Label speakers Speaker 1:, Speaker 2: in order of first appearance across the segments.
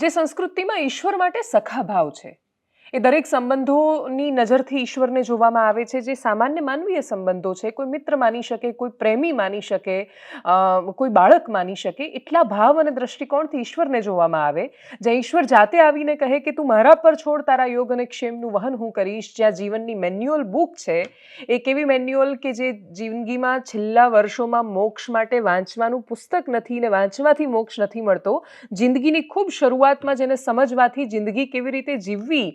Speaker 1: જે સંસ્કૃતિમાં ઈશ્વર માટે સખા ભાવ છે. એ દરેક સંબંધોની નજરથી ઈશ્વરને જોવામાં આવે છે, જે સામાન્ય માનવીય સંબંધો છે, કોઈ મિત્ર માની શકે, કોઈ પ્રેમી માની શકે કોઈ બાળક માની શકે, એટલા ભાવ અને દ્રષ્ટિકોણથી ઈશ્વરને જોવામાં આવે. જ્યાં ઈશ્વર જાતે આવીને કહે કે, તું મારા પર છોડ, તારા યોગ અને ક્ષેમનું વહન હું કરીશ. જ્યાં જીવનની મેન્યુઅલ બુક છે, એક એવી મેન્યુઅલ કે જે જિંદગીમાં છેલ્લા વર્ષોમાં મોક્ષ માટે વાંચવાનું પુસ્તક નથી ને વાંચવાથી મોક્ષ નથી મળતો. જિંદગીની ખૂબ શરૂઆતમાં જેને સમજવાથી જિંદગી કેવી રીતે જીવવી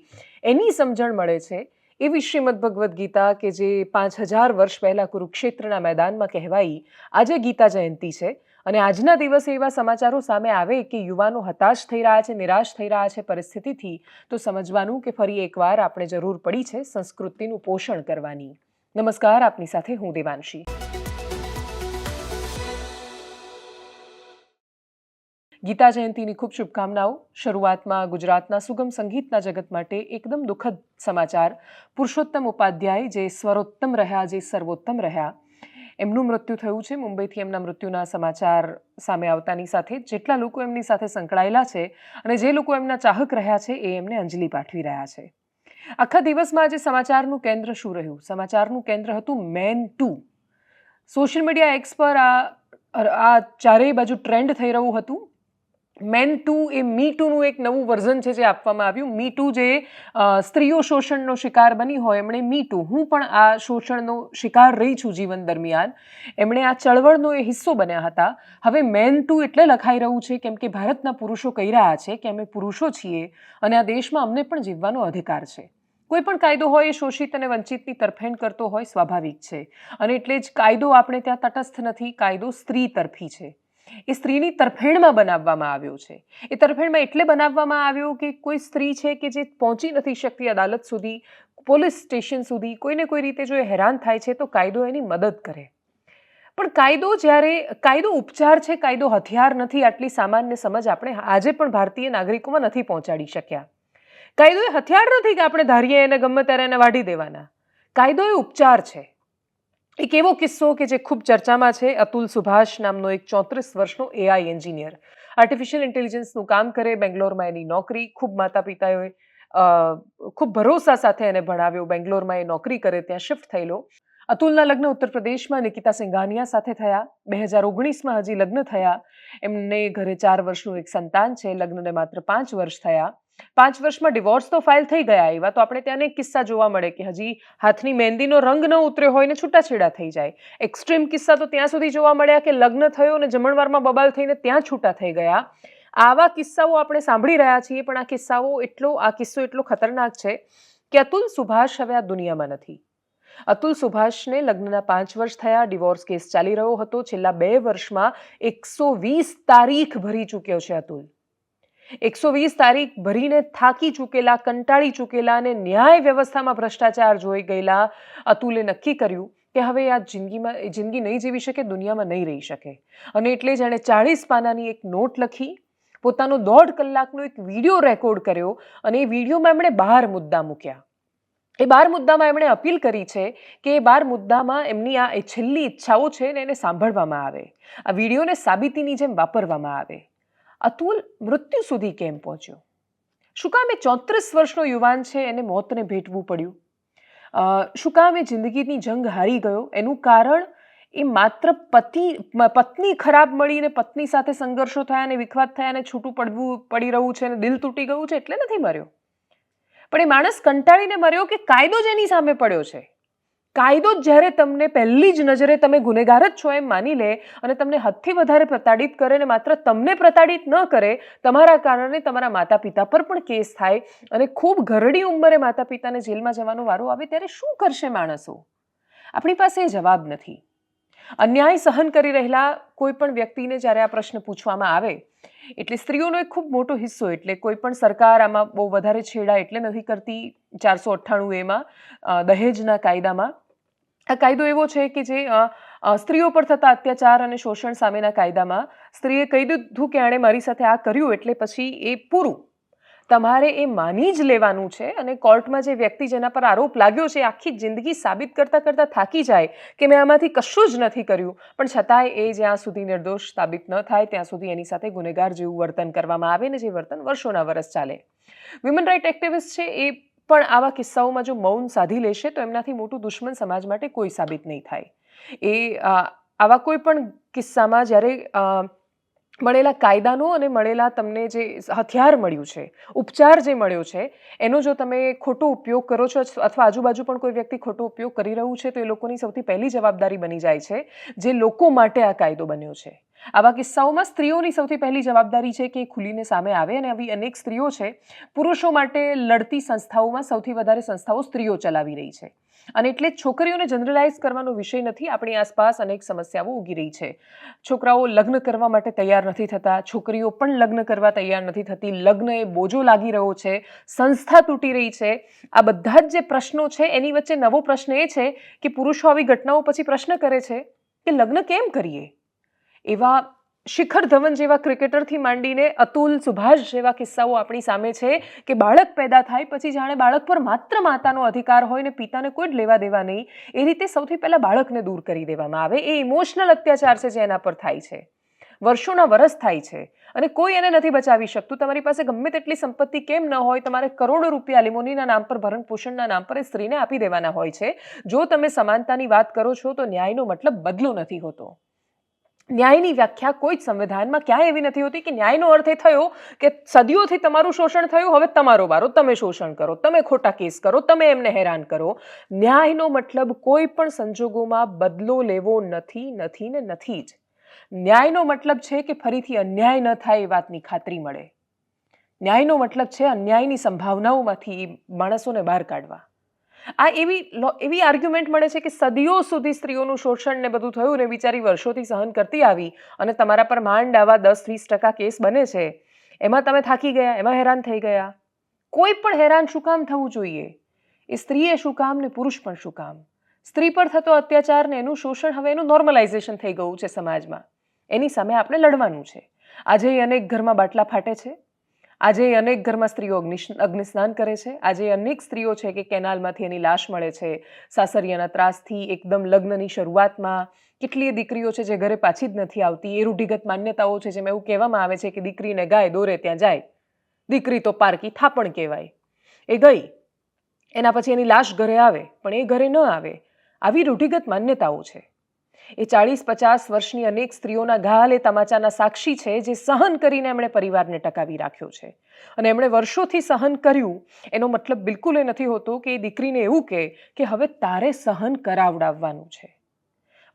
Speaker 1: એની સમજણ મળે છે એવી શ્રીમદ ભગવદ્ ગીતા કે જે પાંચ હજાર વર્ષ પહેલાં કુરુક્ષેત્રના મેદાનમાં કહેવાઈ આજે ગીતા જયંતી છે. અને આજના દિવસે એવા સમાચારો સામે આવે કે યુવાનો હતાશ થઈ રહ્યા છે, નિરાશ થઈ રહ્યા છે પરિસ્થિતિથી, તો સમજવાનું કે ફરી એકવાર આપણે જરૂર પડી છે સંસ્કૃતિનું પોષણ કરવાની. નમસ્કાર, આપની સાથે હું દેવાંશી. ગીતા જયંતીની ખૂબ શુભકામનાઓ. શરૂઆતમાં ગુજરાતના સુગમ સંગીતના જગત માટે એકદમ દુઃખદ સમાચાર. પુરુષોત્તમ ઉપાધ્યાય જે સ્વરોત્તમ રહ્યા, જે સર્વોત્તમ રહ્યા. એમનું મૃત્યુ થયું છે. મુંબઈથી એમના મૃત્યુના સમાચાર સામે આવતાની સાથે જેટલા લોકો એમની સાથે સંકળાયેલા છે અને જે લોકો એમના ચાહક રહ્યા છે એ એમને અંજલિ પાઠવી રહ્યા છે. આખા દિવસમાં આજે સમાચારનું કેન્દ્ર શું રહ્યું? સમાચારનું કેન્દ્ર હતું men too. Social media X પર આ આ ચારેય બાજુ ટ્રેન્ડ થઈ રહ્યું હતું. મેન ટુ એ મી ટુનું એક નવું વર્ઝન છે જે આપવામાં આવ્યું. મી ટુ જે સ્ત્રીઓ શોષણનો શિકાર બની હોય, એમણે મી ટુ હું પણ આ શોષણનો શિકાર રહી છું જીવન દરમિયાન. એમણે આ ચળવળનો એ હિસ્સો બન્યા હતા. હવે મેન ટુ એટલે લખાઈ રહ્યું છે કેમ કે ભારતના પુરુષો કહી રહ્યા છે કે અમે પુરુષો છીએ અને આ દેશમાં અમને પણ જીવવાનો અધિકાર છે. કોઈ પણ કાયદો હોય એ શોષિત અને વંચિતની તરફેણ કરતો હોય સ્વાભાવિક છે. અને એટલે જ કાયદો આપણે ત્યાં તટસ્થ નથી, કાયદો સ્ત્રી તરફી છે. એ સ્ત્રીની તરફેણમાં બનાવવામાં આવ્યો છે. એ તરફેણમાં એટલે બનાવવામાં આવ્યો કે કોઈ સ્ત્રી છે કે જે પહોંચી નથી શકતી અદાલત સુધી, પોલીસ સ્ટેશન સુધી, કોઈને કોઈ રીતે જો એ હેરાન થાય છે તો કાયદો એની મદદ કરે. પણ કાયદો જ્યારે, કાયદો ઉપચાર છે, કાયદો હથિયાર નથી, આટલી સામાન્ય સમજ આપણે આજે પણ ભારતીય નાગરિકોમાં નથી પહોંચાડી શક્યા. કાયદો એ હથિયાર નથી કે આપણે ધારીએ એને ગમે ત્યારે એને વાઢી દેવાના. કાયદો એ ઉપચાર છે. એક એવો કિસ્સો કે જે ખૂબ ચર્ચામાં છે. અતુલ સુભાષ નામનો એક ચોત્રીસ વર્ષનો એઆઈ એન્જિનિયર. આર્ટિફિશિયલ ઇન્ટેલિજન્સનું કામ કરે, બેંગ્લોરમાં એની નોકરી ખૂબ માતા પિતાએ ખૂબ ભરોસા સાથે એને ભણાવ્યો. બેંગ્લોરમાં એ નોકરી કરે, ત્યાં શિફ્ટ થયેલો. અતુલના લગ્ન ઉત્તર પ્રદેશમાં નિકિતા સિંઘાનિયા સાથે થયા. બે હજાર ઓગણીસમાં હજી લગ્ન થયા. એમને ઘરે ચાર વર્ષનું એક સંતાન છે. લગ્નને માત્ર પાંચ વર્ષ થયા. પાંચ વર્ષમાં ડિવોર્સ તો ફાઇલ થઈ ગયા એવા, તો આપણે ત્યાં અનેક કિસ્સા જોવા મળે કે હજી હાથની મહેંદીનો રંગ ન ઉતર્યો હોય ને છૂટાછેડા થઈ જાય. એક્સ્ટ્રીમ કિસ્સા તો ત્યાં સુધી જોવા મળ્યા કે લગ્ન થયો અને જમણવારમાં બબાલ થઈને ત્યાં છૂટા થઈ ગયા. આવા કિસ્સાઓ આપણે સાંભળી રહ્યા છીએ, પણ આ કિસ્સાઓ એટલો, આ કિસ્સો એટલો ખતરનાક છે કે અતુલ સુભાષ હવે આ દુનિયામાં નથી. અતુલ સુભાષને લગ્નના પાંચ વર્ષ થયા ડિવોર્સ કેસ ચાલી રહ્યો હતો. છેલ્લા બે વર્ષમાં એકસો વીસ તારીખ ભરી ચૂક્યો છે અતુલ. એકસો વીસ તારીખ ભરીને થાકી ચૂકેલા, કંટાળી ચૂકેલા અને ન્યાય વ્યવસ્થામાં ભ્રષ્ટાચાર જોઈ ગયેલા અતુલે નક્કી કર્યું કે હવે આ જિંદગીમાં જિંદગી નહીં જીવી શકે, દુનિયામાં નહીં રહી શકે. અને એટલે જ એણે ચાળીસ પાનાની એક નોટ લખી, પોતાનો દોઢ કલાકનો એક વીડિયો રેકોર્ડ કર્યો અને એ વિડીયોમાં એમણે બાર મુદ્દા મૂક્યા. એ બાર મુદ્દામાં એમણે અપીલ કરી છે કે એ બાર મુદ્દામાં એમની આ છેલ્લી ઈચ્છાઓ છે ને એને સાંભળવામાં આવે. આ વિડીયોને સાબિતીની જેમ વાપરવામાં આવે. અતુલ મૃત્યુ સુધી કેમ પહોંચ્યો? શું કામ એ ચોત્રીસ વર્ષનો યુવાન છે? એને મોતને ભેટવું પડ્યું. શું કામ એ જિંદગીની જંગ હારી ગયો? એનું કારણ એ માત્ર પતિ, પત્ની ખરાબ મળીને પત્ની સાથે સંઘર્ષો થયા અને વિખવાદ થયા અને છૂટું પડવું, પડી રહ્યું છે અને દિલ તૂટી ગયું છે એટલે નથી મર્યો? પણ એ માણસ કંટાળીને મર્યો કે કાયદો જ એની સામે પડ્યો છે? કાયદો જ જ્યારે તમને પહેલી જ નજરે તમે ગુનેગાર જ છો એમ માની લે અને તમને હદથી વધારે પ્રતાડિત કરે ને માત્ર તમને પ્રતાડિત ન કરે, તમારા કારણે તમારા માતા પિતા પર પણ કેસ થાય અને ખૂબ ઘરડી ઉંમરે માતા પિતાને જેલમાં જવાનો વારો આવે ત્યારે શું કરશે માણસો? આપણી પાસે જવાબ નથી. અન્યાય સહન કરી રહેલા કોઈ પણ વ્યક્તિને જ્યારે આ પ્રશ્ન પૂછવામાં આવે, એટલે સ્ત્રીઓનો એક ખૂબ મોટો હિસ્સો, એટલે કોઈ પણ સરકાર આમાં બહુ વધારે છેડા એટલે નથી કરતી ચારસો અઠ્ઠાણું એમાં દહેજના કાયદામાં. આ કાયદો એવો છે કે જે સ્ત્રીઓ પર થતા અત્યાચાર અને શોષણ સામેના કાયદામાં સ્ત્રીએ કહી દીધું કે આણે મારી સાથે આ કર્યું એટલે પછી એ પૂરું. તમારે એ માની જ લેવાનું છે અને કોર્ટમાં જે વ્યક્તિ જેના પર આરોપ લાગ્યો છે, આખી જિંદગી સાબિત કરતાં કરતાં થાકી જાય કે મેં આમાંથી કશું જ નથી કર્યું. પણ છતાંય એ જ્યાં સુધી નિર્દોષ સાબિત ન થાય, ત્યાં સુધી એની સાથે ગુનેગાર જેવું વર્તન કરવામાં આવે ને જે વર્તન વર્ષોના વર્ષ ચાલે. વિમન રાઇટ એક્ટિવિસ્ટ છે એ પણ આવા કિસ્સાઓમાં જો મૌન સાધી લેશે, તો એમનાથી મોટું દુશ્મન સમાજ માટે કોઈ સાબિત નહીં થાય. એ આવા કોઈ પણ કિસ્સામાં જ્યારે મળેલા કાયદાનો અને મળેલા તમને જે હથિયાર મળ્યું છે, ઉપચાર જે મળ્યો છે, એનો જો તમે ખોટો ઉપયોગ કરો છો અથવા આજુબાજુ પણ કોઈ વ્યક્તિ ખોટો ઉપયોગ કરી રહ્યું છે, તો એ લોકોની સૌથી પહેલી જવાબદારી બની જાય છે, જે લોકો માટે આ કાયદો બન્યો છે. આવા કિસ્સાઓમાં સ્ત્રીઓની સૌથી પહેલી જવાબદારી છે કે ખુલીને સામે આવે અને આવી અનેક સ્ત્રીઓ છે, પુરુષો માટે લડતી સંસ્થાઓમાં સૌથી વધારે સંસ્થાઓ સ્ત્રીઓ ચલાવી રહી છે. અને એટલે છોકરીઓને જનરલાઇઝ કરવાનો વિષય નથી, આપણી આસપાસ અનેક સમસ્યાઓ ઉગી રહી છે. છોકરાઓ લગ્ન કરવા માટે તૈયાર નથી થતા, છોકરીઓ પણ લગ્ન કરવા તૈયાર નથી થતી, લગ્ન એ બોજો લાગી રહ્યો છે, સંસ્થા તૂટી રહી છે. આ બધા જ જે પ્રશ્નો છે, એની વચ્ચે નવો પ્રશ્ન એ છે કે પુરુષો આવી ઘટનાઓ પછી પ્રશ્ન કરે છે કે લગ્ન કેમ કરીએ? એવા શિખર ધવન જેવા ક્રિકેટરથી માંડીને અતુલ સુભાષ જેવા કિસ્સાઓ આપણી સામે છે કે બાળક પેદા થાય પછી જાણે બાળક પર માત્ર માતાનો અધિકાર હોય ને પિતાને કોઈ જ લેવા દેવા નહીં, એ રીતે સૌથી પહેલાં બાળકને દૂર કરી દેવામાં આવે. એ ઇમોશનલ અત્યાચાર છે જે એના પર થાય છે. વર્ષોના વરસ થાય છે અને કોઈ એને નથી બચાવી શકતું. તમારી પાસે ગમે તેટલી સંપત્તિ કેમ ન હોય, તમારે કરોડો રૂપિયા અલિમોનીના નામ પર, ભરણ પોષણના નામ પર એ સ્ત્રીને આપી દેવાના હોય છે. જો તમે સમાનતાની વાત કરો છો તો ન્યાયનો મતલબ બદલો નથી હોતો. ન્યાયની વ્યાખ્યા કોઈ જ સંવિધાનમાં ક્યાંય એવી નથી હોતી કે ન્યાયનો અર્થ એ થયો કે સદીઓથી તમારું શોષણ થયું, હવે તમારો વારો. તમે શોષણ કરો, તમે ખોટા કેસ કરો, તમે એમને હેરાન કરો. ન્યાયનો મતલબ કોઈ પણ સંજોગોમાં બદલો લેવો નથી નથી ને નથી જ. ન્યાયનો મતલબ છે કે ફરીથી અન્યાય ન થાય એ વાતની ખાતરી મળે. ન્યાયનો મતલબ છે અન્યાયની સંભાવનાઓમાંથી માણસોને બહાર કાઢવા. આ એવી એવી આર્ગ્યુમેન્ટ મળે છે કે સદીઓ સુધી સ્ત્રીઓનું શોષણ ને બધું થયું ને બિચારી વર્ષોથી સહન કરતી આવી અને તમારા પર માંડ આવા દસ, વીસ ટકા કેસ બને છે. એમાં તમે થાકી ગયા, એમાં હેરાન થઈ ગયા. કોઈ પણ હેરાન શું કામ થવું જોઈએ? એ સ્ત્રીએ શું કામ ને પુરુષ પણ શું કામ? સ્ત્રી પર થતો અત્યાચાર ને એનું શોષણ હવે એનું નોર્મલાઇઝેશન થઈ ગયું છે સમાજમાં. એની સામે આપણે લડવાનું છે. આજે અનેક ઘરમાં બાટલા ફાટે છે. આજે અનેક ઘરમાં સ્ત્રીઓ અગ્નિ અગ્નિસ્નાન કરે છે. આજે અનેક સ્ત્રીઓ છે કે કેનાલમાંથી એની લાશ મળે છે. સાસરિયાના ત્રાસથી, એકદમ લગ્નની શરૂઆતમાં, કેટલીય દીકરીઓ છે જે ઘરે પાછી જ નથી આવતી. એ રૂઢિગત માન્યતાઓ છે જેમાં એવું કહેવામાં આવે છે કે દીકરીને ગાય દોરે ત્યાં જાય. દીકરી તો પારકી થાપણ કહેવાય. એ ગઈ. એના પછી એની લાશ ઘરે આવે, પણ એ ઘરે ન આવે. આવી રૂઢિગત માન્યતાઓ છે. એ ચાળીસ પચાસ વર્ષની અનેક સ્ત્રીઓના ઘાલે તમાચાના સાક્ષી છે, જે સહન કરીને એમણે પરિવારને ટકાવી રાખ્યો છે. અને એમણે વર્ષોથી સહન કર્યું. એનો મતલબ બિલકુલ એ નથી હોતો કે એ દીકરીને એવું કહે કે હવે તારે સહન કરાવડાવવાનું છે.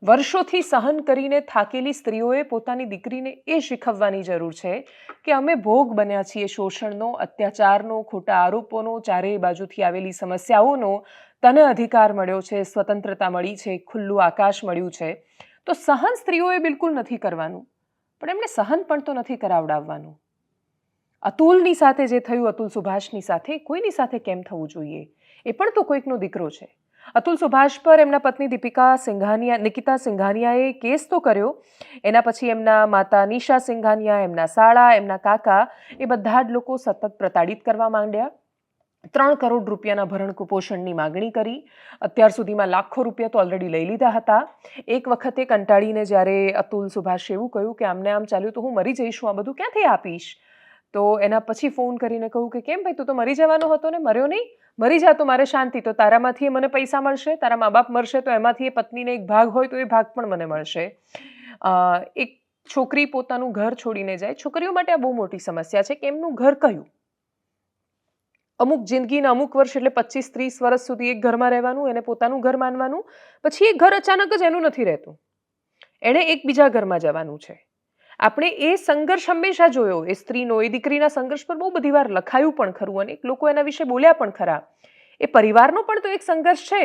Speaker 1: વર્ષોથી સહન કરીને થાકેલી સ્ત્રીઓએ પોતાની દીકરીને એ શીખવવાની જરૂર છે કે અમે ભોગ બન્યા છીએ શોષણનો, અત્યાચારનો, ખોટા આરોપોનો, ચારેય બાજુથી આવેલી સમસ્યાઓનો તને અધિકાર મળ્યો છે, સ્વતંત્રતા મળી છે, ખુલ્લું આકાશ મળ્યું છે. તો સહન સ્ત્રીઓએ બિલકુલ નથી કરવાનું. પણ એમણે સહન પણ તો નથી કરાવડાવવાનું. અતુલની સાથે જે થયું, અતુલ સુભાષની સાથે, કોઈની સાથે કેમ થવું જોઈએ? એ પણ તો કોઈકનો દીકરો છે. અતુલ સુભાષ પર એમના પત્ની દીપિકા સિંઘાનિયા, નિકિતા સિંઘાનિયાએ કેસ તો કર્યો. એના પછી એમના માતા નિશા સિંઘાનિયા, એમના સાળા, એમના કાકા એ બધા જ લોકો સતત પ્રતાડિત કરવા માંડ્યા. ત્રણ કરોડ રૂપિયાના ભરણ કુપોષણની માગણી કરી. અત્યાર સુધીમાં લાખો રૂપિયા તો ઓલરેડી લઈ લીધા હતા. એક વખતે કંટાળીને જ્યારે અતુલ સુભાષ એવું કહ્યું કે, આમને આમ ચાલ્યું તો હું મરી જઈશું આ બધું ક્યાંથી આપીશ? તો એના પછી ફોન કરીને કહું કે, કેમ ભાઈ, તું તો મરી જવાનો હતો ને, મર્યો નહીં? મરી જા તો, મારે શાંતિ, તો તારામાંથી મને પૈસા મળશે, તારા મા બાપ મળશે તો એમાંથી એ પત્નીને એક ભાગ હોય, તો એ ભાગ પણ મને મળશે. એક છોકરી પોતાનું ઘર છોડીને જાય. છોકરીઓ માટે આ બહુ મોટી સમસ્યા છે કે એમનું ઘર કયું? અમુક જિંદગીના અમુક વર્ષ એટલે પચીસ, ત્રીસ વર્ષ સુધી એક ઘરમાં રહેવાનું, એને પોતાનું ઘર માનવાનું, પછી એ ઘર અચાનક જ એનું નથી રહેતું. એણે એક બીજા ઘરમાં જવાનું છે. આપણે એ સંઘર્ષ હંમેશા જોયો. એ સ્ત્રીનો, એ દીકરીના સંઘર્ષ પર બહુ બધી વાર લખાયું પણ ખરું અને એક લોકો એના વિશે બોલ્યા પણ ખરા. એ પરિવારનો પણ તો એક સંઘર્ષ છે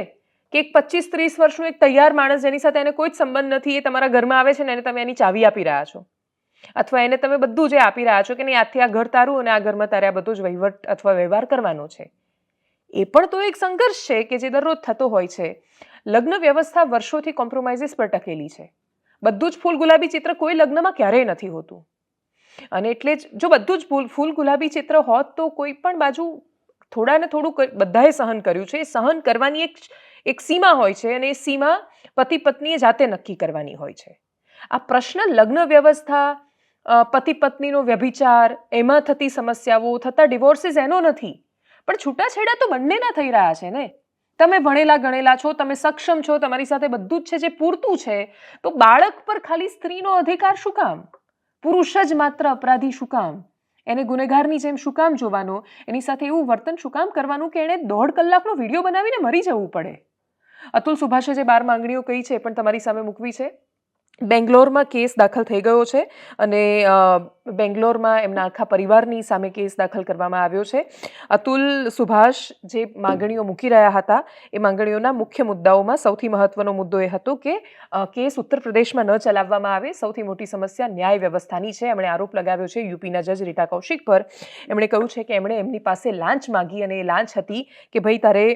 Speaker 1: કે એક પચીસ, ત્રીસ વર્ષનું એક તૈયાર માણસ જેની સાથે એને કોઈ જ સંબંધ નથી, એ તમારા ઘરમાં આવે છે ને એને તમે એની ચાવી આપી રહ્યા છો. અથવા એને તમે બધું જે આપી રહ્યા છો કે નહીં, આથી આ ઘર તારું અને આ ઘરમાં તારે આ બધો જ વહીવટ અથવા વ્યવહાર કરવાનો છે. એ પણ તો એક સંઘર્ષ છે કે જે દરરોજ થતો હોય છે. લગ્ન વ્યવસ્થા વર્ષોથી કોમ્પ્રોમાઇઝીસ પર ટકેલી છે. બધું જ ફૂલ ગુલાબી ચિત્ર કોઈ લગ્નમાં ક્યારેય નથી હોતું. અને એટલે જ જો બધું જ ફૂલ ગુલાબી ચિત્ર હોત તો કોઈ પણ બાજુ થોડા ને થોડું બધાએ સહન કર્યું છે. સહન કરવાની એક એક સીમા હોય છે અને એ સીમા પતિ પત્નીએ જાતે નક્કી કરવાની હોય છે. આ પ્રશ્ન લગ્ન વ્યવસ્થા પતિ પત્નીનો વ્યભિચાર, એમાં થતી સમસ્યાઓ, થતા ડિવોર્સિસ એનો નથી. પણ છૂટાછેડા તો બંનેના થઈ રહ્યા છે ને? તમે ભણેલા, ગણેલા છો, તમે સક્ષમ છો, તમારી સાથે બધું જ છે જે પૂરતું છે, તો બાળક પર ખાલી સ્ત્રીનો અધિકાર શું કામ? પુરુષ જ માત્ર અપરાધી શું કામ? એને ગુનેગારની જેમ શું કામ જોવાનો? એની સાથે એવું વર્તન શું કામ કરવાનું કે એણે દોઢ કલાકનો વીડિયો બનાવીને મરી જવું પડે? અતુલ સુભાષે જે બાર માંગણીઓ કહી છે પણ તમારી સામે મૂકવી છે? બેંગ્લોરમાં કેસ દાખલ થઈ ગયો છે અને બેંગ્લોરમાં એમના આખા પરિવારની સામે કેસ દાખલ કરવામાં આવ્યો છે. અતુલ, સુભાષ જે માંગણીઓ મૂકી રહ્યા હતા, એ માંગણીઓના મુખ્ય મુદ્દાઓમાં સૌથી મહત્વનો મુદ્દો એ હતો કે કેસ ઉત્તર પ્રદેશમાં ન ચલાવવામાં આવે. સૌથી મોટી સમસ્યા ન્યાય વ્યવસ્થાની છે. એમણે આરોપ લગાવ્યો છે યુપીના જજ રીટા કૌશિક પર. એમણે કહ્યું છે કે એમણે એમની પાસે લાંચ માગી અને એ લાંચ હતી કે ભાઈ તારે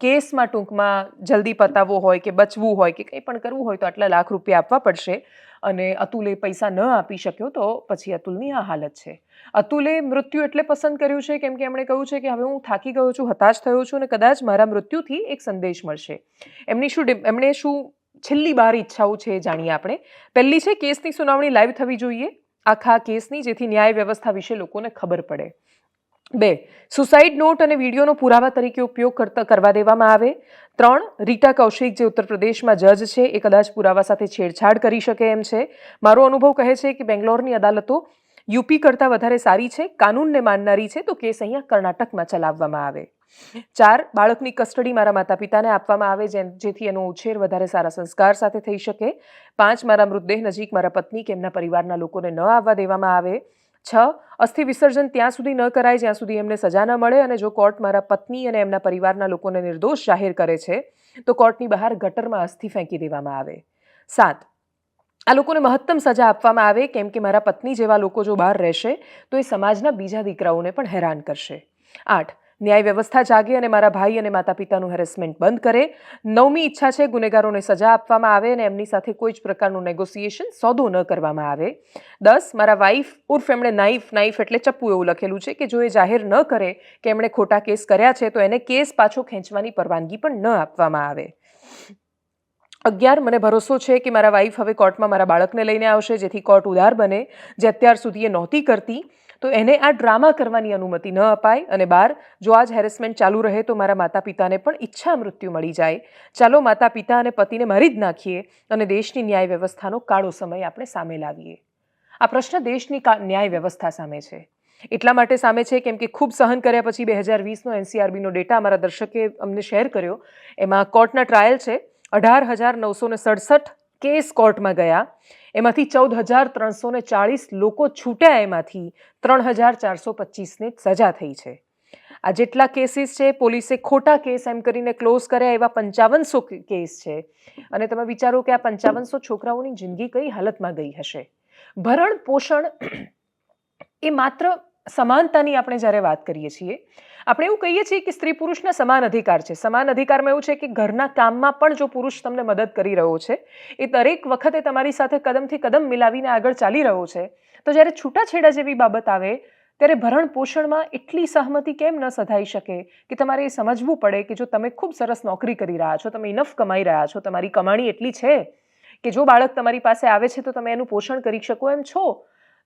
Speaker 1: કેસમાં ટૂંકમાં જલ્દી પતાવવો હોય કે બચવું હોય કે કંઈ પણ કરવું હોય તો આટલા લાખ રૂપિયા આપવા પડશે અને અતુલે પૈસા ન આપી શક્યો તો પછી અતુલની આ હાલત છે. અતુલે મૃત્યુ એટલે પસંદ કર્યું છે કેમ કે એમણે કહ્યું છે કે હવે હું થાકી ગયો છું, હતાશ થયો છું અને કદાચ મારા મૃત્યુથી એક સંદેશ મળશે. એમની શું એમણે શું છેલ્લી બાર ઈચ્છાઓ છે જાણીએ આપણે. પહેલી છે કેસની સુનાવણી લાઈવ થવી જોઈએ. આખા કેસની જેથી ન્યાય વ્યવસ્થા વિશે લોકોને ખબર પડે. બે, સુસાઇડ નોટ અને વિડીયોનો પુરાવા તરીકે ઉપયોગ કરતા કરવા દેવામાં આવે. ત્રણ, રીટા કૌશિક, જે ઉત્તર પ્રદેશમાં જજ છે, એ કદાચ પુરાવા સાથે છેડછાડ કરી શકે એમ છે. મારો અનુભવ કહે છે કે બેંગ્લોરની અદાલતો યુપી કરતાં વધારે સારી છે, કાનૂનને માનનારી છે, તો કેસ અહીંયા કર્ણાટકમાં ચલાવવામાં આવે. ચાર, બાળકની કસ્ટડી મારા માતા પિતાને આપવામાં આવે જેથી એનો ઉછેર વધારે સારા સંસ્કાર સાથે થઈ શકે. પાંચ, મારા મૃતદેહ નજીક મારા પત્ની કે એમના પરિવારના લોકોને ન આવવા દેવામાં આવે. છ, અસ્થિ વિસર્જન ત્યાં સુધી ન કરાય, જ્યાં સુધી એમને સજા ન મળે અને જો કોર્ટ મારા પત્ની અને એમના પરિવારના લોકોને નિર્દોષ જાહેર કરે છે, તો કોર્ટની બહાર ગટરમાં અસ્થિ ફેંકી દેવામાં આવે. સાત, આ લોકોને મહત્તમ સજા આપવામાં આવે, કેમ કે મારા પત્ની જેવા લોકો જો બહાર રહેશે, તો એ સમાજના બીજા દીકરાઓને પણ હેરાન કરશે. આઠ ન્યાય વ્યવસ્થા જાગે અને મારા ભાઈ અને માતા પિતાનું હેરેસમેન્ટ બંધ કરે. નવમી ઈચ્છા છે ગુનેગારોને સજા આપવામાં આવે અને એમની સાથે કોઈ જ પ્રકારનું નેગોસિએશન સોદો ન કરવામાં આવે. દસ, મારા વાઈફ ઉર્ફ એમણે નાઈફ નાઈફ એટલે ચપ્પુ એવું લખેલું છે કે જો એ જાહેર ન કરે કે એમણે ખોટા કેસ કર્યા છે તો એને કેસ પાછો ખેંચવાની પરવાનગી પણ ન આપવામાં આવે. અગિયાર, મને ભરોસો છે કે મારા વાઈફ હવે કોર્ટમાં મારા બાળકને લઈને આવશે જેથી કોર્ટ ઉદાર બને. જે અત્યાર સુધી એ નહોતી કરતી. તો એને આ ડ્રામા કરવાની અનુમતિ ન અપાય અને બાર, જો આ જ હેરેસમેન્ટ ચાલુ રહે તો મારા માતા પિતાને પણ ઈચ્છા મૃત્યુ મળી જાય. ચાલો માતા પિતા અને પતિને મારી જ નાખીએ અને દેશની ન્યાય વ્યવસ્થાનો કાળો સમય આપણે સામે લાવીએ. આ પ્રશ્ન દેશની ન્યાય વ્યવસ્થા સામે છે. એટલા માટે સામે છે કેમ કે ખૂબ સહન કર્યા પછી બે હજાર વીસનો એનસીઆરબીનો ડેટા અમારા દર્શકે અમને શેર કર્યો. એમાં કોર્ટના ટ્રાયલ છે. અઢાર હજાર નવસો સડસઠ કેસ કોર્ટમાં ગયા. એમાંથી ચૌદ હજાર ત્રણસો ને ચાળીસ લોકો છૂટ્યા એમાંથી. ત્રણ હજાર ચારસો પચીસને સજા થઈ છે. આ જેટલા કેસીસ છે, પોલીસે ખોટા કેસ એમ કરીને ક્લોઝ કર્યા એવા પંચાવનસો કેસ છે. અને તમે વિચારો કે આ પંચાવનસો છોકરાઓની જિંદગી કઈ હાલતમાં ગઈ હશે? ભરણ પોષણ એ માત્ર સમાનતાની આપણે જ્યારે વાત કરીએ છીએ, આપણે એવું કહીએ છીએ કે સ્ત્રી પુરુષના સમાન અધિકાર છે. સમાન અધિકારમાં એવું છે કે ઘરના કામમાં પણ જો પુરુષ તમને મદદ કરી રહ્યો છે, એ દરેક વખતે તમારી સાથે કદમથી કદમ મિલાવીને આગળ ચાલી રહ્યો છે, તો જ્યારે છૂટાછેડા જેવી બાબત આવે, ત્યારે ભરણ પોષણમાં એટલી સહમતિ કેમ ન સધાઈ શકે કે તમારે એ સમજવું પડે કે જો તમે ખૂબ સરસ નોકરી કરી રહ્યા છો, તમે ઇનફ કમાઈ રહ્યા છો, તમારી કમાણી એટલી છે કે જો બાળક તમારી પાસે આવે છે તો તમે એનું પોષણ કરી શકો એમ છો?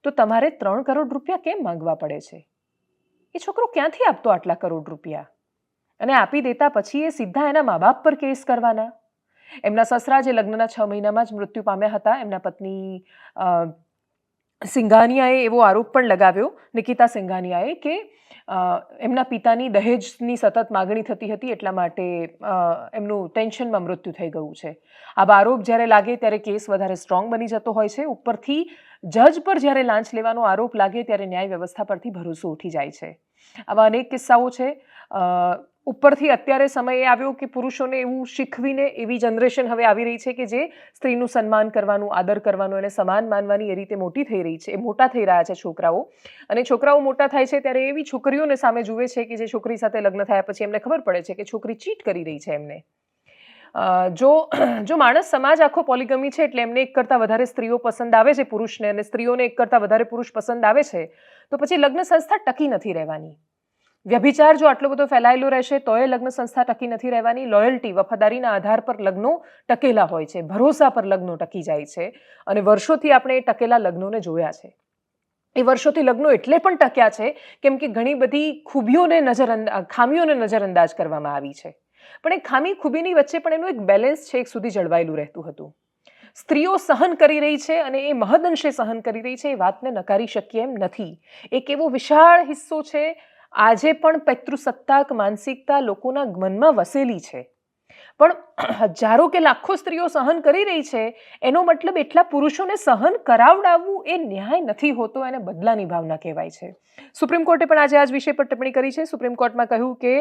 Speaker 1: તો તમારે ત્રણ કરોડ રૂપિયા કેમ માંગવા પડે છે? એ છોકરો ક્યાંથી આપતો આટલા કરોડ રૂપિયા? અને આપી દેતા પછી એ સીધા એના મા બાપ પર કેસ કરવાના? એમના સસરા જે લગ્નના છ મહિનામાં જ મૃત્યુ પામ્યા હતા, એમના પત્ની સિંઘાનિયાએ એવો આરોપ પણ લગાવ્યો, નિકિતા સિંઘાનિયાએ કે એમના પિતાની દહેજની સતત માગણી થતી હતી એટલા માટે એમનું ટેન્શનમાં મૃત્યુ થઈ ગયું છે. આ આરોપ જ્યારે લાગે ત્યારે કેસ વધારે સ્ટ્રોંગ બની જતો હોય છે. ઉપરથી જજ પર જ્યારે લાંચ લેવાનો આરોપ લાગે ત્યારે ન્યાય વ્યવસ્થા પરથી ભરોસો ઉઠી જાય છે. આવા અનેક કિસ્સાઓ છે. ઉપરથી અત્યારે સમય આવ્યો કે પુરુષોને એવું શીખવીને એવી જનરેશન હવે આવી રહી છે કે જે સ્ત્રીનું સન્માન કરવાનું, આદર કરવાનું, એને સમાન માનવાની એ રીતે મોટી થઈ રહી છે, એ મોટા થઈ રહ્યા છે છોકરાઓ. અને છોકરાઓ મોટા થાય છે ત્યારે એવી છોકરીઓને સામે જુએ છે કે જે છોકરી સાથે લગ્ન થયા પછી એમને ખબર પડે છે કે છોકરી ચીટ કરી રહી છે એમને. જો જો માણસ સમાજ આખો પોલિગમી છે એટલે એમને એક કરતાં વધારે સ્ત્રીઓ પસંદ આવે છે પુરુષને અને સ્ત્રીઓને એક કરતાં વધારે પુરુષ પસંદ આવે છે, તો પછી લગ્ન સંસ્થા ટકી નથી રહેવાની. વ્યભિચાર જો આટલો બધો ફેલાયેલો રહેશે તોય લગ્ન સંસ્થા ટકી નથી રહેવાની. લોયલ્ટી વફાદારીના આધાર પર લગ્નો ટકેલા હોય છે, ભરોસા પર લગ્નો ટકી જાય છે અને વર્ષોથી આપણે એ ટકેલા લગ્નોને જોયા છે. એ વર્ષોથી લગ્નો એટલે પણ ટક્યા છે, કેમ કે ઘણી બધી ખૂબીઓને નજર ખામીઓને નજરઅંદાજ કરવામાં આવી છે. પણ એ ખામી ખૂબીની વચ્ચે પણ એનું એક બેલેન્સ છે, એક સુધી જળવાયેલું રહેતું હતું. સ્ત્રીઓ સહન કરી રહી છે અને એ મહદઅંશે સહન કરી રહી છે, એ વાતને નકારી શકીએ એમ નથી. એક એવો વિશાળ હિસ્સો છે, આજે પણ પૈતૃસત્તાક માનસિકતા લોકોના મનમાં વસેલી છે. પણ હજારો કે લાખો સ્ત્રીઓ સહન કરી રહી છે, એનો મતલબ એટલા પુરુષોને સહન કરાવડાવવું એ ન્યાય નથી હોતો એને બદલાની ભાવના કહેવાય છે. સુપ્રીમ કોર્ટે પણ આજે આ વિષય પર ટિપ્પણી કરી છે. સુપ્રીમ કોર્ટમાં કહ્યું કે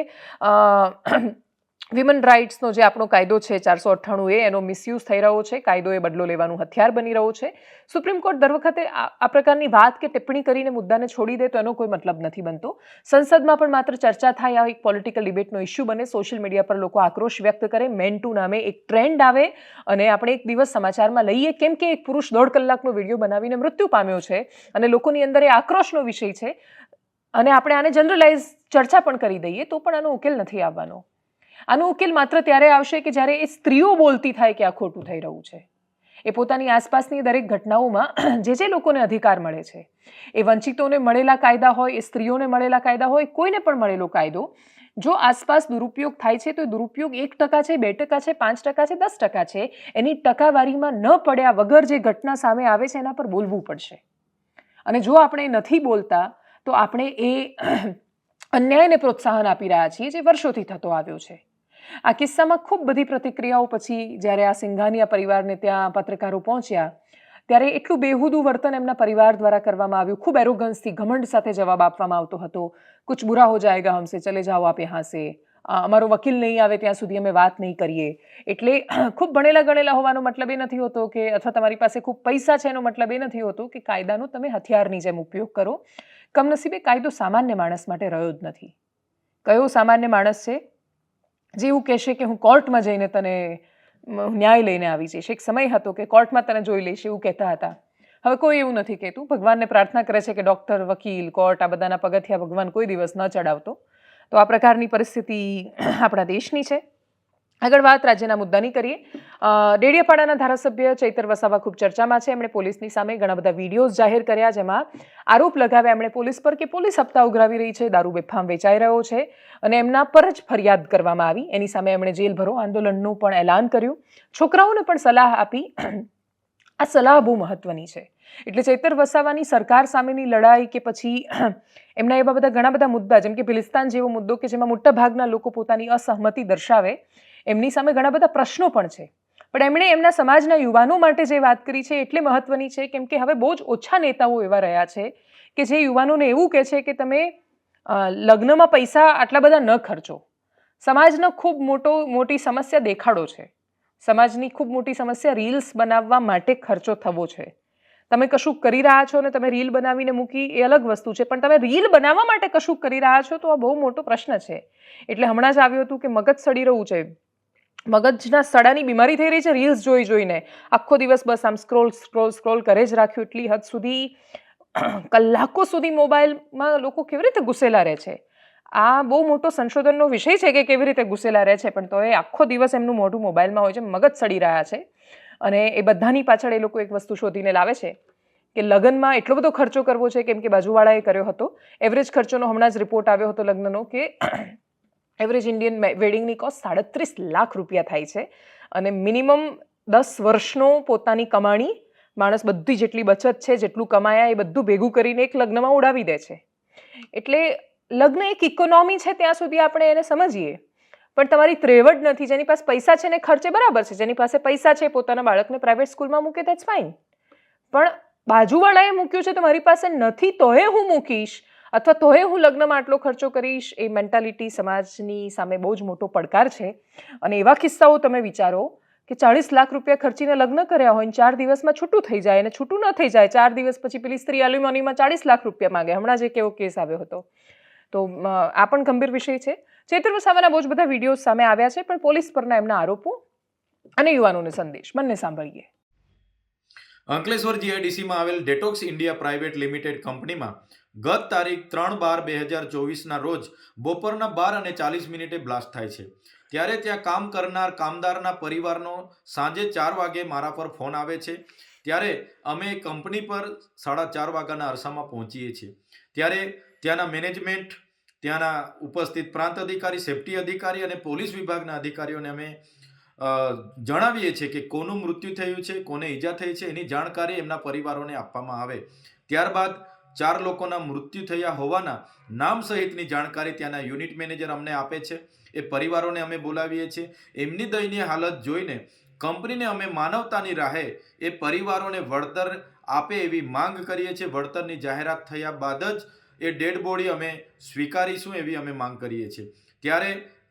Speaker 1: વિમન રાઇટ્સનો જે આપણો કાયદો છે ચારસો અઠ્ઠાણું એ, એનો મિસયુઝ થઈ રહ્યો છે. કાયદો એ બદલો લેવાનું હથિયાર બની રહ્યો છે. સુપ્રીમ કોર્ટ દર વખતે આ પ્રકારની વાત કે ટિપ્પણી કરીને મુદ્દાને છોડી દે તો એનો કોઈ મતલબ નથી બનતો. સંસદમાં પણ માત્ર ચર્ચા થાય, આ એક પોલિટિકલ ડિબેટનો ઇસ્યુ બને. સોશિયલ મીડિયા પર લોકો આક્રોશ વ્યક્ત કરે. મેન ટુ નામે એક ટ્રેન્ડ આવે અને આપણે એક દિવસ સમાચારમાં લઈએ કેમ કે એક પુરુષ દોઢ કલાકનો વીડિયો બનાવીને મૃત્યુ પામ્યો છે અને લોકોની અંદર એ આક્રોશનો વિષય છે અને આપણે આને જનરલાઇઝ ચર્ચા પણ કરી દઈએ તો પણ આનો ઉકેલ નથી આવવાનો. આનો ઉકેલ માત્ર ત્યારે આવશે કે જ્યારે એ સ્ત્રીઓ બોલતી થાય કે આ ખોટું થઈ રહ્યું છે. એ પોતાની આસપાસની દરેક ઘટનાઓમાં જે જે લોકોને અધિકાર મળે છે, એ વંચિતોને મળેલા કાયદા હોય, એ સ્ત્રીઓને મળેલા કાયદા હોય, કોઈને પણ મળેલો કાયદો, જો આસપાસ દુરુપયોગ થાય છે તો દુરુપયોગ એક ટકા છે, બે ટકા છે, પાંચ ટકા છે, દસ ટકા છે, એની ટકાવારીમાં ન પડ્યા વગર જે ઘટના સામે આવે છે એના પર બોલવું પડશે. અને જો આપણે નથી બોલતા, તો આપણે એ અન્યાયને પ્રોત્સાહન આપી રહ્યા છીએ જે વર્ષોથી થતો આવ્યો છે. આ કિસ્સામાં ખૂબ બધી પ્રતિક્રિયાઓ પછી જ્યારે આ સિંઘાનિયા પરિવારને ત્યાં પત્રકારો પહોંચ્યા, ત્યારે એટલું બેહુદું વર્તન એમના પરિવાર દ્વારા કરવામાં આવ્યું. ખૂબ એરોગન્સથી ઘમંડ સાથે જવાબ આપવામાં આવતો હતો. કુછ બુરા હો જાયગા હમસે, ચલે જાઓ આપ યહાં સે. અમારો વકીલ નહીં આવે ત્યાં સુધી અમે વાત નહીં કરીએ. એટલે ખૂબ ભણેલા ગણેલા હોવાનો મતલબ એ નથી હોતો કે, અથવા તમારી પાસે ખૂબ પૈસા છે એનો મતલબ એ નથી હોતો કે કાયદાનો તમે હથિયારની જેમ ઉપયોગ કરો. કમનસીબે કાયદો સામાન્ય માણસ માટે રહ્યો જ નથી. કયો સામાન્ય માણસ છે? જે એવું કહેશે કે હું કોર્ટમાં જઈને તને ન્યાય લઈને આવી જઈશ. એક સમય હતો કે કોર્ટમાં તને જોઈ લઈશ એવું કહેતા હતા. હવે કોઈ એવું નથી કહેતું. ભગવાનને પ્રાર્થના કરે છે કે ડૉક્ટર, વકીલ, કોર્ટ, આ બધાના પગથિયા ભગવાન કોઈ દિવસ ન ચડાવતો. તો આ પ્રકારની પરિસ્થિતિ આપણા દેશની છે. આગળ વાત રાજ્યના મુદ્દાની કરીએ. ડેડિયાપાડાના ધારાસભ્ય ચૈતર વસાવા ખૂબ ચર્ચામાં છે. એમણે પોલીસની સામે ઘણા બધા વિડીયોઝ જાહેર કર્યા જેમાં આરોપ લગાવ્યા એમણે પોલીસ પર કે પોલીસ હપ્તા ઉઘરાવી રહી છે, દારૂ બેફામ વેચાઈ રહ્યો છે અને એમના પર જ ફરિયાદ કરવામાં આવી. એની સામે એમણે જેલ ભરો આંદોલનનું પણ એલાન કર્યું. છોકરાઓને પણ સલાહ આપી. આ સલાહ બહુ મહત્વની છે. એટલે ચૈતર વસાવાની સરકાર સામેની લડાઈ કે પછી એમના એવા બધા ઘણા બધા મુદ્દા, જેમ કે ભિલિસ્તાન જેવો મુદ્દો કે જેમાં મોટા ભાગના લોકો પોતાની અસહમતિ દર્શાવે એમની સામે ઘણા બધા પ્રશ્નો પણ છે. પણ એમણે એમના સમાજના યુવાનો માટે જે વાત કરી છે એટલે મહત્વની છે કેમ કે હવે બહુ જ ઓછા નેતાઓ એવા રહ્યા છે કે જે યુવાનોને એવું કહે છે કે તમે લગ્નમાં પૈસા આટલા બધા ન ખર્ચો. સમાજનો ખૂબ મોટો, મોટી સમસ્યા દેખાડો છે. સમાજની ખૂબ મોટી સમસ્યા રીલ્સ બનાવવા માટે ખર્ચો થવો છે. તમે કશું કરી રહ્યા છો ને તમે રીલ બનાવીને મૂકી એ અલગ વસ્તુ છે, પણ તમે રીલ બનાવવા માટે કશું કરી રહ્યા છો તો આ બહુ મોટો પ્રશ્ન છે. એટલે હમણાં જ આવ્યું હતું કે મગજ સડી રહ્યું છે. મગજના સડાની બીમારી થઈ રહી છે રીલ્સ જોઈ જોઈને. આખો દિવસ બસ આમ સ્ક્રોલ સ્ક્રોલ સ્ક્રોલ કરે જ રાખ્યું. એટલી હદ સુધી કલાકો સુધી મોબાઈલમાં લોકો કેવી રીતે ગુસેલા રહે છે? આ બહુ મોટો સંશોધનનો વિષય છે કે કેવી રીતે ગુસેલા રહે છે, પણ તો એ આખો દિવસ એમનું મોઢું મોબાઈલમાં હોય છે, મગજ સડી રહ્યા છે. અને એ બધાની પાછળ એ લોકો એક વસ્તુ શોધીને લાવે છે કે લગ્નમાં એટલો બધો ખર્ચો કરવો છે, કેમ કે બાજુવાળાએ કર્યો હતો. એવરેજ ખર્ચોનો હમણાં જ રિપોર્ટ આવ્યો હતો લગ્નનો કે એવરેજ ઇન્ડિયન વેડિંગની કોસ્ટ સાડત્રીસ લાખ રૂપિયા થાય છે. અને મિનિમમ દસ વર્ષનો પોતાની કમાણી માણસ બધી જેટલી બચત છે, જેટલું કમાયા એ બધું ભેગું કરીને એક લગ્નમાં ઉડાવી દે છે. એટલે લગ્ન એક ઇકોનોમી છે ત્યાં સુધી આપણે એને સમજીએ. પણ તમારી ત્રેવડ નથી, જેની પાસે પૈસા છે ને ખર્ચે બરાબર છે, જેની પાસે પૈસા છે પોતાના બાળકને પ્રાઇવેટ સ્કૂલમાં મૂકે દેટ્સ ફાઇન પણ બાજુવાળાએ મૂક્યું છે તો મારી પાસે નથી, તોય હું મૂકીશ. અથવા તોય હું લગ્નમાં આટલો ખર્ચો કરીશ, એ મેન્ટાલિટી સમાજની સામે બહુ જ મોટો પડકાર છે. અને એવા કિસ્સાઓ તમે વિચારો કે ચાળીસ લાખ રૂપિયા ખર્ચીને લગ્ન કર્યા હોય ને ચાર દિવસમાં છૂટું થઈ જાય અને છૂટું ન થઈ જાય, ચાર દિવસ પછી પેલી સ્ત્રી એલ્યુમિનિયમમાં ચાળીસ લાખ રૂપિયા માગે. હમણાં જે કેવો કેસ આવ્યો હતો. તો આ પણ ગંભીર વિષય છે. ચેતર વસાવાના બહુ જ બધા વીડિયો સામે આવ્યા છે, પણ પોલીસ પરના એમના આરોપો અને યુવાનોને સંદેશ. બંને સાંભળીએ.
Speaker 2: અંકલેશ્વર જીઆઈડીસીમાં આવેલ ડેટોક્સ ઇન્ડિયા પ્રાઇવેટ લિમિટેડ કંપનીમાં ગત તારીખ ત્રણ બાર બે હજાર ચોવીસના રોજ બપોરના બાર અને ચાલીસ મિનિટે બ્લાસ્ટ થાય છે. ત્યારે ત્યાં કામ કરનાર કામદારના પરિવારનો સાંજે ચાર વાગે મારા પર ફોન આવે છે. ત્યારે અમે કંપની પર સાડા ચાર વાગ્યાના અરસામાં પહોંચીએ છીએ. ત્યારે ત્યાંના મેનેજમેન્ટ, ત્યાંના ઉપસ્થિત પ્રાંત અધિકારી, સેફટી અધિકારી અને પોલીસ વિભાગના અધિકારીઓને અમે જણાવીએ છીએ કે કોનું મૃત્યુ થયું છે, કોને ઈજા થઈ છે, એની જાણકારી એમના પરિવારોને આપવામાં આવે. ત્યારબાદ ચાર લોકોના મૃત્યુ થયા હોવાના નામ સહિતની જાણકારી ત્યાંના યુનિટ મેનેજર અમને આપે છે. એ પરિવારોને અમે બોલાવીએ છીએ. એમની દયનીય હાલત જોઈને કંપનીને અમે માનવતાની રાહે એ પરિવારોને વળતર આપે એવી માંગ કરીએ છીએ. વળતરની જાહેરાત થયા બાદ જ એ ડેડ બોડી અમે સ્વીકારીશું એવી અમે માંગ કરીએ છીએ. ત્યારે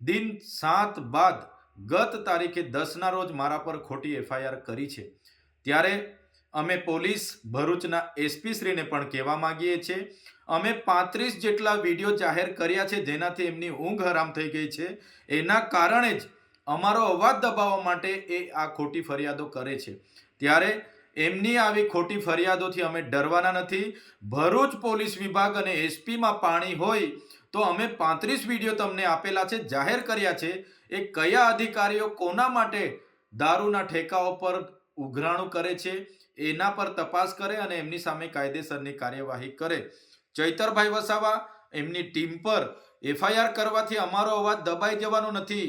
Speaker 2: દિન સાત બાદ ગત તારીખે દસના રોજ મારા પર ખોટી એફઆઈઆર કરી છે. ત્યારે અમે પોલીસ ભરૂચના એસપી શ્રીને પણ કહેવા માંગીએ છીએ, અમે પાંત્રીસ જેટલા વીડિયો જાહેર કર્યા છે જેનાથી એમની ઊંઘ હરામ થઈ ગઈ છે. એના કારણે જ અમારો અવાજ દબાવવા માટે એ આ ખોટી ફરિયાદો કરે છે. ત્યારે એમની આવી ખોટી ફરિયાદોથી અમે ડરવાના નથી. ભરૂચ પોલીસ વિભાગ અને એસપીમાં પાણી હોય તો અમે પાંત્રીસ વીડિયો તમને આપેલા છે, જાહેર કર્યા છે, એ કયા અધિકારીઓ કોના માટે દારૂના ઠેકાઓ પર ઉઘરાણું કરે છે, એના પર તપાસ કરે અને એમની સામે કાયદેસરની કાર્યવાહી કરે. ચૈતરભાઈ વસાવા, એમની ટીમ પર એફઆઈઆર કરવાથી અમારો અવાજ દબાઈ જવાનો નથી.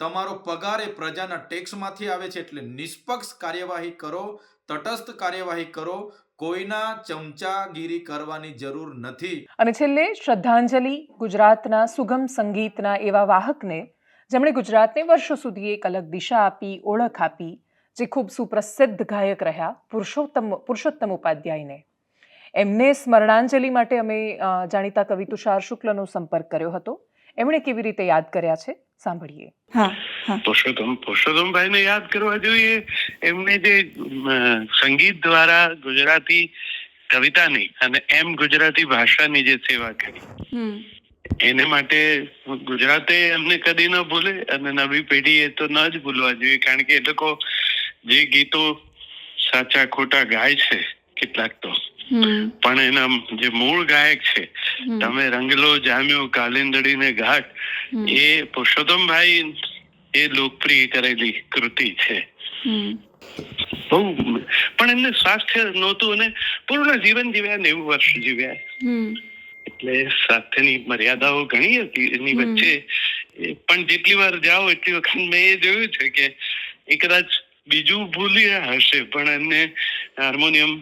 Speaker 2: તમારો પગાર એ પ્રજાના ટેક્સમાંથી આવે છે એટલે નિષ્પક્ષ કાર્યવાહી કરો, તટસ્થ કાર્યવાહી કરો, કોઈના ચમચાગીરી કરવાની જરૂર નથી.
Speaker 1: અને છેલ્લે શ્રદ્ધાંજલિ ગુજરાતના સુગમ સંગીતના એવા વાહકને જેમણે ગુજરાતને વર્ષો સુધી એક અલગ દિશા આપી, ઓળખ આપી, જે ખૂબ સુપ્રસિદ્ધ ગાયક રહ્યા પુરુષોત્તમ પુરુષોત્તમ ઉપાધ્યાયને. એમને સ્મરણાંજલિ માટે અમે જાણીતા કવિ તુષાર શુક્લનો સંપર્ક કર્યો હતો. એમણે કેવી રીતે યાદ કર્યા છે? સાંભળીએ.
Speaker 3: પુરુષોત્તમ પુરુષોત્તમભાઈને યાદ કરવા જોઈએ. એમને જે સંગીત દ્વારા ગુજરાતી કવિતાની અને એમ ગુજરાતી ભાષાની જે સેવા કરી એને માટે ગુજરાતે એમને કદી ન ભૂલે અને નવી પેઢી એ તો ન જ ભૂલવા જોઈએ. કારણ કે એ લોકો જે ગીતો સાચા ખોટા ગાય છે કેટલાક તો. પણ એના જે મૂળ ગાયક છે તમે રંગલો જામ્યો કાલિંદડી ને ઘાટ એ પુરુષોત્તમભાઈ એ લોકપ્રિય કરેલી કૃતિ છે. બહુ પણ એમને સ્વાસ્થ્ય નહોતું અને પૂર્ણ જીવન જીવ્યા નેવું વર્ષ જીવ્યા. એટલે સ્વાસ્થ્યની મર્યાદાઓ ઘણી હતી એની વચ્ચે. પણ જેટલી વાર જાઓ એટલી વખત મેં એ જોયું છે કે એ કદાચ બીજું ભૂલી હશે પણ એમને હાર્મોનિયમ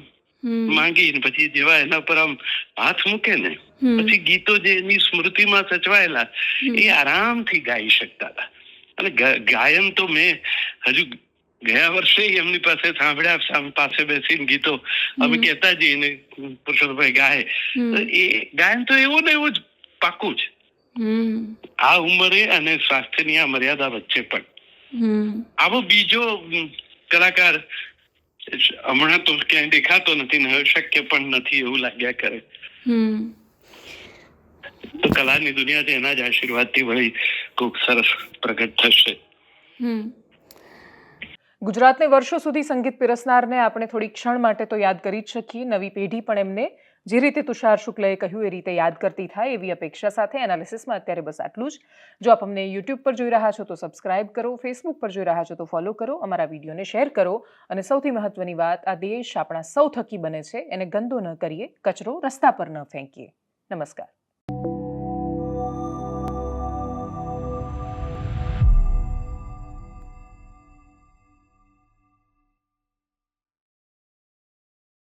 Speaker 3: માંગી પછી જેવા એના પર આમ હાથ મૂકે ને પછી ગીતો જે એની સ્મૃતિમાં સચવાયેલા. એ આરામથી ગાઈ શકતા હતા. અને ગાયન તો મેં હજુ ગયા વર્ષે એમની પાસે સાંભળ્યા પાસે બેસીને ગીતો અમે. કહેતા જઈને પુરુષોત્તમભાઈ ગાય. એ ગાયન તો એવું ને એવું જ પાકું જ આ ઉંમરે અને સ્વાસ્થ્યની આ મર્યાદા વચ્ચે પણ. આવો બીજો કલાકાર હમણાં તો ક્યાંય દેખાતો નથી ને હવે શક્ય પણ નથી એવું લાગ્યા કરે. તો કલાની દુનિયા છે એના જ આશીર્વાદથી વળી કોક સરસ પ્રગટ થશે.
Speaker 4: હમ.
Speaker 1: ગુજરાતને વર્ષો સુધી સંગીત પીરસનારને આપણે થોડી ક્ષણ માટે તો યાદ કરી જ શકીએ. નવી પેઢી પણ એમને જે રીતે તુષાર શુક્લએ કહ્યું, એ રીતે યાદ કરતી થાય એવી અપેક્ષા સાથે એનાલિસિસમાં અત્યારે બસ આટલું જ. જો આપ અમને યુટ્યુબ પર જોઈ રહ્યા છો તો સબસ્ક્રાઇબ કરો, ફેસબુક પર જોઈ રહ્યા છો તો ફોલો કરો, અમારા વિડીયોને શેર કરો અને સૌથી મહત્વની વાત, આ દેશ આપણા સૌ થકી બને છે, એને ગંદો ન કરીએ, કચરો રસ્તા પર ન ફેંકીએ. નમસ્કાર.